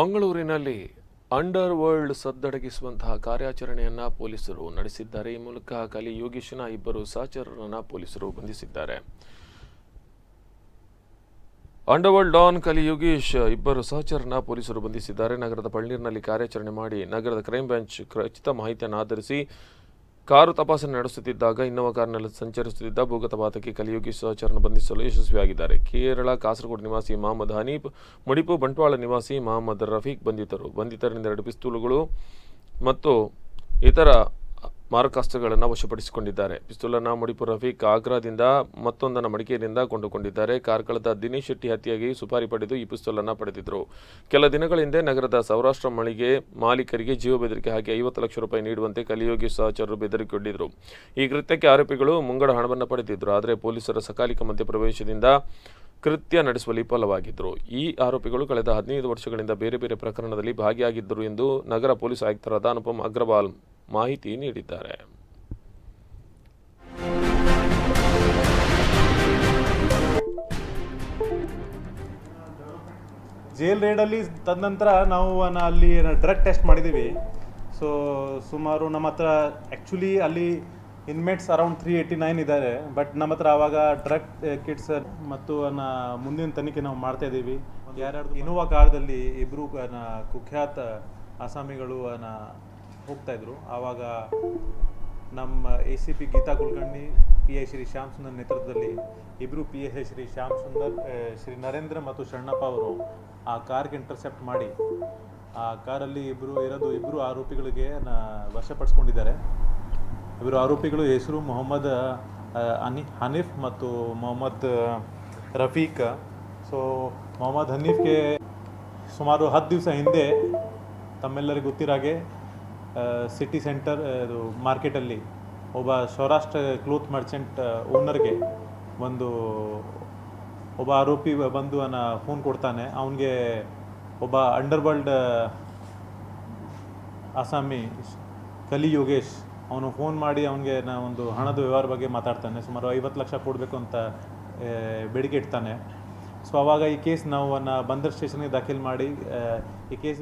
ಮಂಗಳೂರಿನಲ್ಲಿ under world ಸದ್ದಡಗಿಸುವಂತಹ ಕಾರ್ಯಾಚರಣೆಯನ್ನು ಪೊಲೀಸರು ನಡೆಸಿದ್ದಾರೆ. ಈ ಮೂಲಕ ಕಲಿ ಯೋಗೀಶನ ಇಬ್ಬರು ಸಹಚರರನ್ನ ಪೊಲೀಸರು ಬಂಧಿಸಿದ್ದಾರೆ. ಅಂಡರ್ವರ್ಲ್ಡ್ ಡಾನ್ ಕಲಿ ಯೋಗೀಶ್ ಇಬ್ಬರು ಸಹಚರನ ಪೊಲೀಸರು ಬಂಧಿಸಿದ್ದಾರೆ. ನಗರದ ಪಳ್ನೀರಿನಲ್ಲಿ ಕಾರ್ಯಾಚರಣೆ ಮಾಡಿ ನಗರದ ಕ್ರೈಂ ಬ್ರಾಂಚ್ ಖಚಿತ ಮಾಹಿತಿಯನ್ನು ಆಧರಿಸಿ ಕಾರು ತಪಾಸಣೆ ನಡೆಸುತ್ತಿದ್ದಾಗ ಇನ್ನೋವಾ ಕಾರ್ನಲ್ಲಿ ಸಂಚರಿಸುತ್ತಿದ್ದ ಭೂಗತ ಪಾತಕಿ ಕಲಿಯುಗಿ ಸಹಚರನ್ನು ಬಂಧಿಸಲು ಯಶಸ್ವಿಯಾಗಿದ್ದಾರೆ. ಕೇರಳ ಕಾಸರಗೋಡು ನಿವಾಸಿ ಮಹಮ್ಮದ್ ಹನೀಫ್, ಮುಡಿಪು ಬಂಟ್ವಾಳ ನಿವಾಸಿ ಮಹಮ್ಮದ್ ರಫೀಕ್ ಬಂಧಿತರು. ಬಂಧಿತರಿಂದ ಎರಡು ಪಿಸ್ತೂಲುಗಳು ಮತ್ತು ಇತರ ಮಾರಕಾಸ್ತ್ರಗಳನ್ನು ವಶಪಡಿಸಿಕೊಂಡಿದ್ದಾರೆ. ಪಿಸ್ತೂಲನ್ನು ಮುಡಿಪು ರಫೀಕ್ ಆಗ್ರಾದಿಂದ ಮತ್ತೊಂದನ್ನು ಮಡಿಕೇರಿಯಿಂದ ಕೊಂಡುಕೊಂಡಿದ್ದಾರೆ. ಕಾರ್ಕಳದ ದಿನೇಶ್ ಶೆಟ್ಟಿ ಹತ್ಯೆಯಾಗಿ ಸುಪಾರಿ ಪಡೆದು ಈ ಪಿಸ್ತೂಲನ್ನು ಪಡೆದಿದ್ದರು ಕೆಲ ದಿನಗಳ ಹಿಂದೆ ನಗರದ ಸೌರಾಷ್ಟ್ರ ಮಳಿಗೆ ಮಾಲೀಕರಿಗೆ ಜೀವ ಬೆದರಿಕೆ ಹಾಕಿ ಐವತ್ತು ಲಕ್ಷ ರೂಪಾಯಿ ನೀಡುವಂತೆ ಕಲಿಯೋಗಿ ಸಹಚರರು ಬೆದರಿಕೊಂಡಿದ್ದರು ಈ ಕೃತ್ಯಕ್ಕೆ ಆರೋಪಿಗಳು ಮುಂಗಡ ಹಣವನ್ನು ಪಡೆದಿದ್ದರು ಆದರೆ ಪೊಲೀಸರ ಸಕಾಲಿಕ ಮಧ್ಯಪ್ರವೇಶದಿಂದ ಕೃತ್ಯ ನಡೆಸುವಲ್ಲಿ ಫಲವಾಗಿದ್ದರು ಈ ಆರೋಪಿಗಳು ಕಳೆದ ಹದಿನೈದು ವರ್ಷಗಳಿಂದ ಬೇರೆ ಬೇರೆ ಪ್ರಕರಣದಲ್ಲಿ ಭಾಗಿಯಾಗಿದ್ದರು ಎಂದು ನಗರ ಪೊಲೀಸ್ ಆಯುಕ್ತರಾದ ಅನುಪಮ್ ಅಗ್ರವಾಲ್ ಮಾಹಿತಿ ನೀಡಿದ್ದಾರೆ. ಜೇಲ್ ರೇಡಲ್ಲಿ ತದನಂತರ ನಾವು ಅಲ್ಲಿ ಡ್ರಗ್ ಟೆಸ್ಟ್ ಮಾಡಿದ್ದೀವಿ. ಸೊ ಸುಮಾರು ನಮ್ಮ ಹತ್ರ ಆ್ಯಕ್ಚುಲಿ ಅಲ್ಲಿ inmates around three eighty nine ಇದ್ದಾರೆ. ಬಟ್ ನಮ್ಮ ಹತ್ರ ಆವಾಗ ಡ್ರಗ್ ಕಿಟ್ಸ್ ಮತ್ತು ನ ಮುಂದಿನ ತನಿಖೆ ನಾವು ಮಾಡ್ತಾ ಇದ್ದೀವಿ. ಯಾರ್ಯಾರು ಇನೋವಾ ಕಾಲದಲ್ಲಿ ಇಬ್ಬರು ಕುಖ್ಯಾತ ಆಸಾಮಿಗಳು ಹೋಗ್ತಾ ಇದ್ರು ಆವಾಗ ನಮ್ಮ A C P Geeta Kulkarni P I Shri Shyam Sundar ನೇತೃತ್ವದಲ್ಲಿ ಇಬ್ಬರು ಪಿ ಐ ಶ್ರೀ ಶ್ಯಾಮ್ ಸುಂದರ್ ಶ್ರೀ ನರೇಂದ್ರ ಮತ್ತು ಶರಣಪ್ಪ ಅವರು ಆ ಕಾರ್ಗೆ ಇಂಟರ್ಸೆಪ್ಟ್ ಮಾಡಿ, ಆ ಕಾರಲ್ಲಿ ಇಬ್ಬರು ಇರೋದು ಇಬ್ಬರು ಆರೋಪಿಗಳಿಗೆ ನ, ವಶಪಡಿಸ್ಕೊಂಡಿದ್ದಾರೆ. ಇಬ್ಬರು ಆರೋಪಿಗಳು ಹೆಸರು ಮೊಹಮ್ಮದ್ ಅನಿ, ಹನೀಫ್ ಮತ್ತು ಮೊಹಮ್ಮದ್ ರಫೀಕ್. ಸೊ, ಮೊಹಮ್ಮದ್ ಹನೀಫ್ಗೆ ಸುಮಾರು ಹತ್ತು ದಿವಸ ಹಿಂದೆ ತಮ್ಮೆಲ್ಲರಿಗೂ ಗೊತ್ತಿರೋ ಹಾಗೆ ಸಿಟಿ ಸೆಂಟರ್ ಇದು ಮಾರ್ಕೆಟಲ್ಲಿ ಒಬ್ಬ ಸೌರಾಷ್ಟ್ರ ಕ್ಲೋತ್ ಮರ್ಚೆಂಟ್ ಓನರ್ಗೆ ಒಂದು ಒಬ್ಬ ಆರೋಪಿ ಬಂದು ಅವನ ಫೋನ್ ಕೊಡ್ತಾನೆ. ಅವನಿಗೆ ಒಬ್ಬ ಅಂಡರ್ವರ್ಲ್ಡ್ ಅಸಾಮಿ ಕಲಿ ಯೋಗೇಶ್ ಅವನು ಫೋನ್ ಮಾಡಿ ಅವನಿಗೆ ನಾ ಒಂದು ಹಣದ ವ್ಯವಹಾರ ಬಗ್ಗೆ ಮಾತಾಡ್ತಾನೆ. ಸುಮಾರು ಐವತ್ತು ಲಕ್ಷ ಕೊಡಬೇಕು ಅಂತ ಬೇಡಿಕೆ ಇಡ್ತಾನೆ. ಸೊ ಅವಾಗ ಈ ಕೇಸ್ ನಾವು ಅವನ್ನ ಬಂದರ್ ಸ್ಟೇಷನ್ಗೆ ದಾಖಲು ಮಾಡಿ ಈ ಕೇಸ್